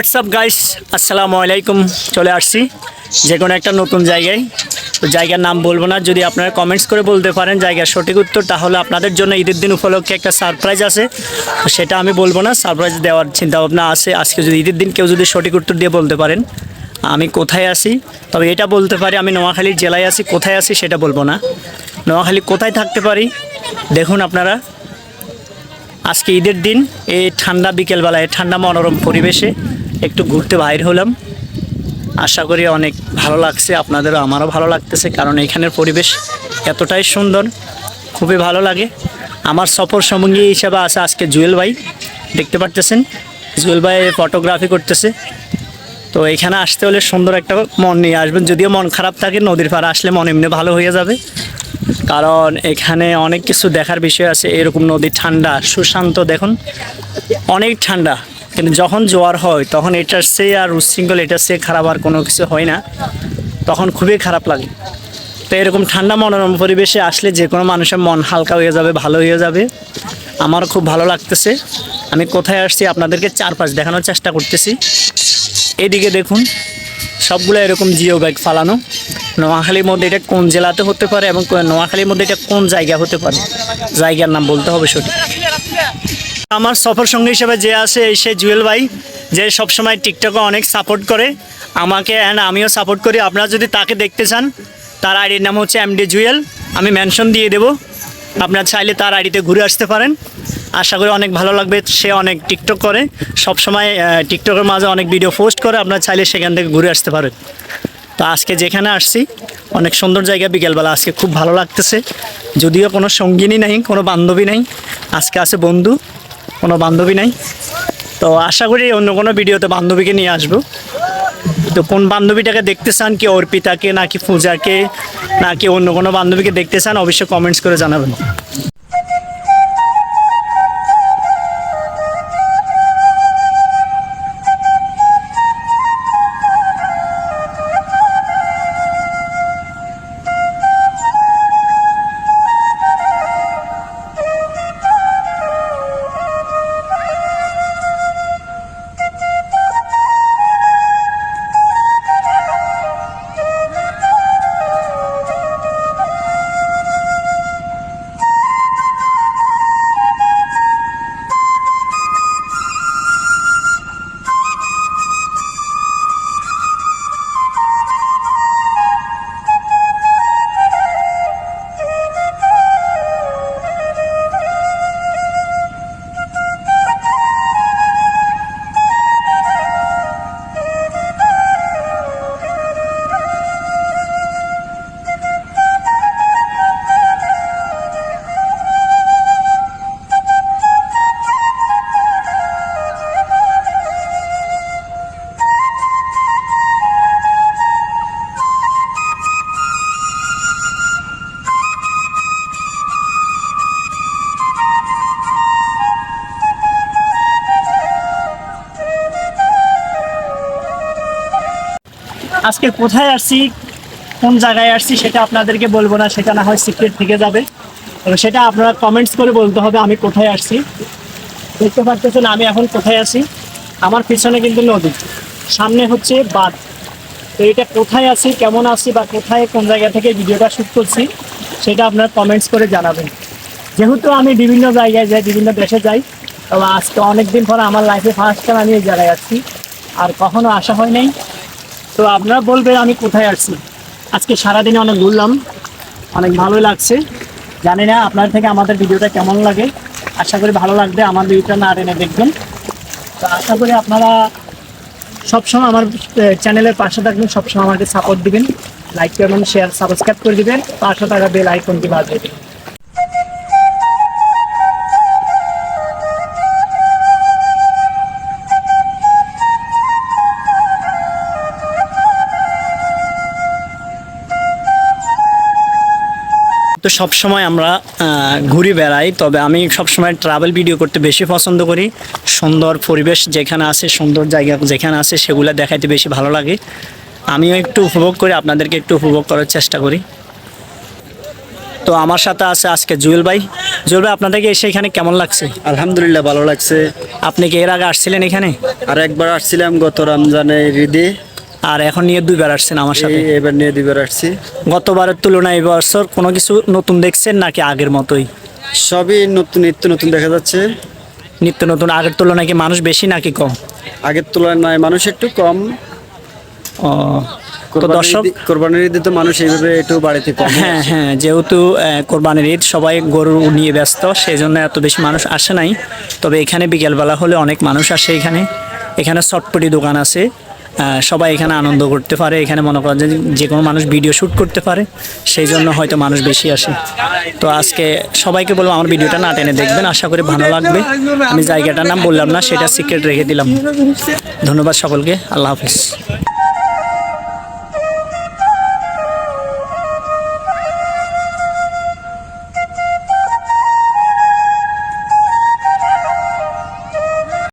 WhatsApp guys, আসসালামু আলাইকুম, চলে আসছি যে কোনো একটা নতুন জায়গায়। তো জায়গার নাম বলব না, যদি আপনারা কমেন্টস করে বলতে পারেন জায়গার সঠিক উত্তর, তাহলে আপনাদের জন্য ঈদের দিন উপলক্ষে একটা সারপ্রাইজ আছে। সেটা আমি বলব না সারপ্রাইজ দেওয়ার চিন্তা ভাবনা আছে। আজকে যদি ঈদের দিন কেউ যদি সঠিক উত্তর দিয়ে বলতে পারেন, আমি কোথায় আছি? তবে এটা বলতে পারি, আমি নোয়াখালী জেলায় আছি, কোথায় আছি সেটা বলব না। নোয়াখালী কোথায় থাকতে পারি? দেখুন আপনারা। আজকে ঈদের দিন, এই ঠান্ডা বিকেলবেলায়, ঠান্ডা মনোরম পরিবেশে একটু ঘুরতে বাইর হলাম। আশা করি অনেক ভালো লাগছে, আপনাদেরও আমারও ভালো লাগতেছে, কারণ এখানের পরিবেশ এতটাই সুন্দর, খুবই ভালো লাগে। আমার সফর সঙ্গী হিসাবে আছে আজকে জুয়েল ভাই, দেখতে পারতেছেন? জুয়েল ভাই ফটোগ্রাফি করতেছে। তো এখানে আসতে হলে সুন্দর একটা মন নিয়ে আসবেন, যদিও মন খারাপ থাকে, নদীর পাড়ে আসলে মন এমনি ভালো হয়ে যাবে। কারণ এখানে অনেক কিছু দেখার বিষয় আছে, এরকম নদী ঠান্ডা, সুশান্ত দেখুন, অনেক ঠান্ডা। কিন্তু যখন জোয়ার হয়, তখন এটার চেয়ে আর উচ্ছৃঙ্খল এটার চেয়ে খারাপ আর কোনো কিছু হয় না। তখন খুবই খারাপ লাগে। তো এরকম ঠান্ডা মনোরম পরিবেশে আসলে যে কোনো মানুষের মন হালকা হয়ে যাবে, ভালো হয়ে যাবে। আমার খুব ভালো লাগতেছে। আমি কোথায় আসছি আপনাদেরকে চারপাশ দেখানোর চেষ্টা করতেছি। এদিকে দেখুন, সবগুলো এরকম জিও ব্যাগ ফালানো। নোয়াখালীর মধ্যে এটা কোন জেলাতে হতে পারে এবং নোয়াখালীর মধ্যে এটা কোন জায়গা হতে পারে? জায়গার নাম বলতে হবে সঠিক। আমার সফর সঙ্গী হিসেবে যে আছে এই সে জুয়েল ভাই, যে সবসময় টিকটকে অনেক সাপোর্ট করে। আমাকে অ্যান্ড আমিও সাপোর্ট করি। আপনারা যদি তাকে দেখতে চান, তার আইডির নাম হচ্ছে এমডি জুয়েল। আমি মেনশন দিয়ে দেবো। আপনার চাইলে তার আইডিতে ঘুরে আসতে পারেন। আশা করি অনেক ভালো লাগবে। সে অনেক টিকটক করে। সবসময় টিকটকের মাঝে অনেক ভিডিও পোস্ট করে। আপনার চাইলে সেখান থেকে ঘুরে আসতে পারেন। তো আজকে যেখানে আসছি, অনেক সুন্দর জায়গা। বিকেলবেলা আজকে খুব ভালো লাগতেছে। যদিও কোনো সঙ্গিনী নাই, কোনো বান্ধবী নাই। আজকে আছে বন্ধু। কোনো বান্ধবী নাই। তো আশা করি অন্য কোনো ভিডিওতে বান্ধবীকে নিয়ে আসব। তো কোন বান্ধবীটাকে দেখতে চান, কি অর্পিতাকে, নাকি পূজাকে, নাকি অন্য কোনো বান্ধবীকে দেখতে চান, অবশ্যই কমেন্টস করে জানাবেন। আজকে কোথায় আসছি, কোন জায়গায় আসছি সেটা আপনাদেরকে বলব না, সেটা না হয় সিক্রেট থেকে যাবে। এবং সেটা আপনারা কমেন্টস করে বলতে হবে আমি কোথায় আসছি। দেখতে পাচ্ছেন আমি এখন কোথায় আছি। আমার পিছনে কিন্তু নদী, সামনে হচ্ছে বাঁধ। তো এটা কোথায় আছি, কেমন আছি বা কোথায় কোন জায়গা থেকে ভিডিওটা শ্যুট করছি, সেটা আপনারা কমেন্টস করে জানাবেন। যেহেতু আমি বিভিন্ন জায়গায় যাই, বিভিন্ন দেশে যাই, তবে আজকে অনেকদিন পর আমার লাইফে ফার্স্ট টাইম আমি এই জায়গায় আসছি। আর কখনো আসা হয় নাই। তো আপনারা বলবেন আমি কোথায় আসছি? আজকে সারাদিনে অনেক ঘুরলাম, অনেক ভালোই লাগছে। জানি না আপনার থেকে আমাদের ভিডিওটা কেমন লাগে। আশা করি ভালো লাগবে, আমার ভিডিওটা না টেনে দেখবেন। তো আশা করি আপনারা সবসময় আমার চ্যানেলের পাশে থাকবেন, সবসময় আমাকে সাপোর্ট দিবেন। লাইক করবেন শেয়ার সাবস্ক্রাইব করে দিবেন। পাশে থাকা বেল আইকনটি বাজিয়ে দিবেন। তো সব সময় আমরা ঘুরি বেড়াই তবে আমি সব সময় ট্রাভেল ভিডিও করতে বেশি পছন্দ করি। সুন্দর পরিবেশ যেখানে আছে সুন্দর জায়গা যেখানে আছে সেগুলো দেখাইতে বেশি ভালো লাগে। আমিও একটু উপভোগ করি আপনাদেরকে একটু উপভোগ করার চেষ্টা করি। তো আমার সাথে আছে আজকে জুয়েল ভাই। জুয়েল ভাই আপনাদেরকে এসে এখানে কেমন লাগছে? আলহামদুলিল্লাহ ভালো লাগছে। আপনি কি এর আগে আসছিলেন এখানে? আর একবার আসছিলাম গত রমজানের ঈদে। আর এখন নিয়ে দুইবার আসছেন আমার সাথে। এবার নিয়ে দুইবার আসছি। গতবারের তুলনায় এবছর কোনো কিছু নতুন দেখছেন নাকি আগের মতোই? সবই নতুন নিত্য নতুন দেখা যাচ্ছে। নিত্য নতুন আগের তুলনায় কি মানুষ বেশি নাকি কম? আগের তুলনায় মানুষ একটু কম। ও তো দর্শক কোরবানির ঈদে তো মানুষ এইভাবে একটু বাড়িতে কম। হ্যাঁ হ্যাঁ যেহেতু কোরবানির ঈদ সবাই গরু নিয়ে ব্যস্ত সেই জন্য এত বেশি মানুষ আসে নাই। তবে এখানে বিকেলবেলা হলে অনেক মানুষ আসে এখানে। এখানে চটপটি দোকান আছে। সবাই এখানে আনন্দ করতে পারে, এখানে মনে করেন যে কোনো মানুষ ভিডিও শ্যুট করতে পারে, সেই জন্য হয়তো মানুষ বেশি আসে। তো আজকে সবাইকে বলব, আমার ভিডিওটা না টেনে দেখবেন, আশা করি ভালো লাগবে। আমি জায়গাটার নাম বললাম না, সেটা সিক্রেট রেখে দিলাম। ধন্যবাদ সকলকে, আল্লাহ হাফিজ।